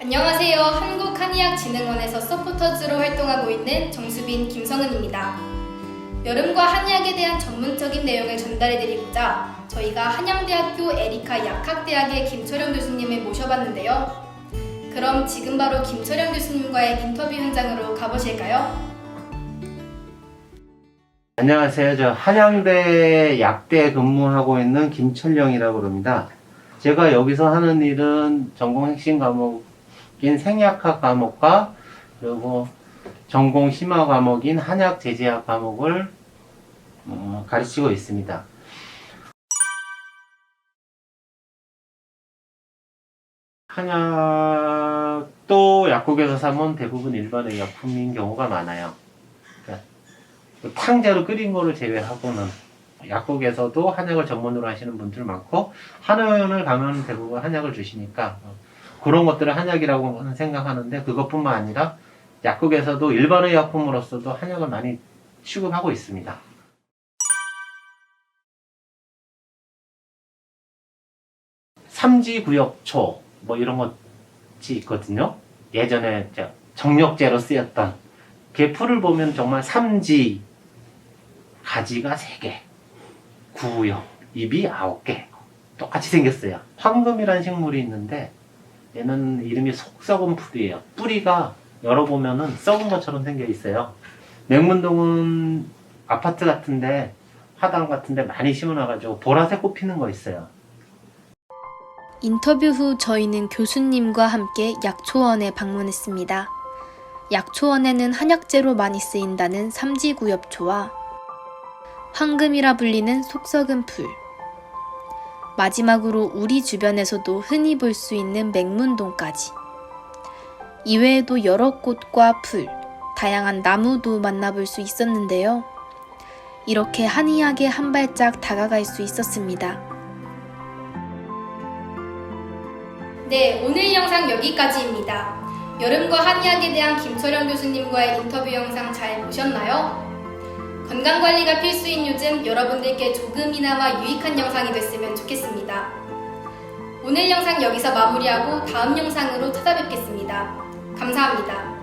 안녕하세요. 한국한의학진흥원에서 서포터즈로 활동하고 있는 정수빈 김성은입니다. 여름과 한의학에 대한 전문적인 내용을 전달해드리고자 저희가 한양대학교 에리카 약학대학의 김철영 교수님을 모셔봤는데요. 그럼 지금 바로 김철영 교수님과의 인터뷰 현장으로 가보실까요? 안녕하세요. 저 한양대 약대 근무하고 있는 김철령이라고 합니다. 제가 여기서 하는 일은 전공 핵심 과목 인 생약학 과목과 그리고 전공 심화 과목인 한약 제제학 과목을 어, 가르치고 있습니다. 한약도 약국에서 사면 대부분 일반의 약품인 경우가 많아요. 그러니까 탕자로 끓인 거를 제외하고는 약국에서도 한약을 전문으로 하시는 분들 많고 한의원을 가면 대부분 한약을 주시니까 그런 것들을 한약이라고 생각하는데 그것뿐만 아니라 약국에서도 일반의 약품으로서도 한약을 많이 취급하고 있습니다. 삼지구역초 뭐 이런 것이 있거든요. 예전에 저 정력제로 쓰였던 그 풀을 보면 정말 삼지 가지가 세 개, 구역, 잎이 아홉 개 똑같이 생겼어요. 황금이라는 식물이 있는데 얘는 이름이 속썩은 풀이에요. 뿌리가 열어보면은 썩은 것처럼 생겨 있어요. 맹문동은 아파트 같은데 화단 같은데 많이 심어놔가지고 보라색 꽃 피는 거 있어요. 인터뷰 후 저희는 교수님과 함께 약초원에 방문했습니다. 약초원에는 한약재로 많이 쓰인다는 삼지구엽초와 황금이라 불리는 속썩은 풀, 마지막으로 우리 주변에서도 흔히 볼 수 있는 맹문동까지. 이외에도 여러 꽃과 풀, 다양한 나무도 만나볼 수 있었는데요. 이렇게 한의학에 한 발짝 다가갈 수 있었습니다. 네, 오늘 영상 여기까지입니다. 여름과 한의학에 대한 김철영 교수님과의 인터뷰 영상 잘 보셨나요? 건강관리가 필수인 요즘 여러분들께 조금이나마 유익한 영상이 됐으면 좋겠습니다. 오늘 영상 여기서 마무리하고 다음 영상으로 찾아뵙겠습니다. 감사합니다.